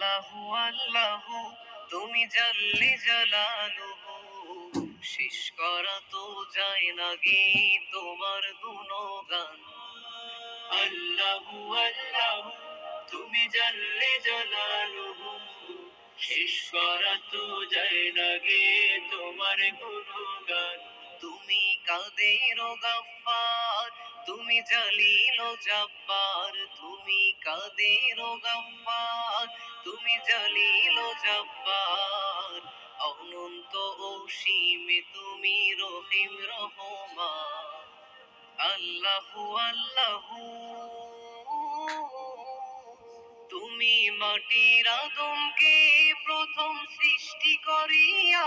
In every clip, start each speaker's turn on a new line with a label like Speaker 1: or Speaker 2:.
Speaker 1: আল্লাহু আল্লাহু, তুমি জাল্লে জালালুহু। শেষ করা তো যায় না গে তোমার গুণগান। আল্লাহু আল্লাহু, তুমি জাল্লে জালালুহু। শেষ করা তো যায় না গে তোমার গুণগান। তুমি কাদের গাফার তুমি জালিল জব্বার তুমি কাদের গাফার তুমি জালিল জব্বার। অনন্ত অসীমে তুমি রহিম রহমান। আল্লাহু আল্লাহু। তুমি মাটির আদমকে প্রথম সৃষ্টি করিয়া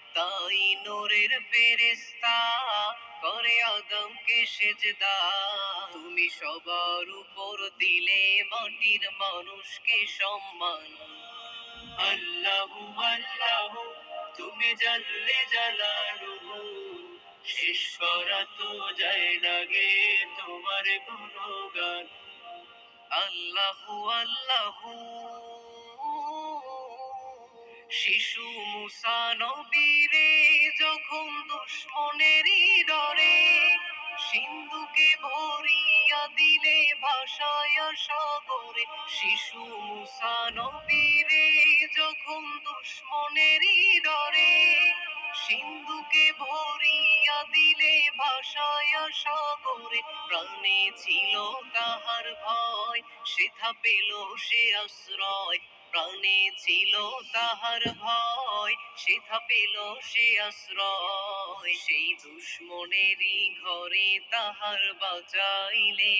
Speaker 1: তাই নূরের ফেরেশতা করে আদম আদমকে সেজদা। তুমি সবার উপর দিলে মাটির মানুষকে সম্মান। আল্লাহু আল্লাহু, তুমি জানলে জালালুহু। শেষ করা তো যায় না গে তোমার গুণগান। আল্লাহু আল্লাহু। শিশু মুসা নবীরে যখন দুশ্মনেরই ডরে, সিন্ধুকে ভরিয়া দিলে ভাষায় সাগরে। শিশু মুসা নবীরে যখন দুশ্মনেরই ডরে, সিন্ধুকে ভরিয়া দিলে ভাষায় সাগরে। প্রাণে ছিল তাহার ভয়, সেথা পেল সে আশ্রয়। প্রাণে ছিল তাহার ভয় সেথা পেল সে আশ্রয়। সেই দুশ্মনেরই ঘরে তাহার বাঁচাইলে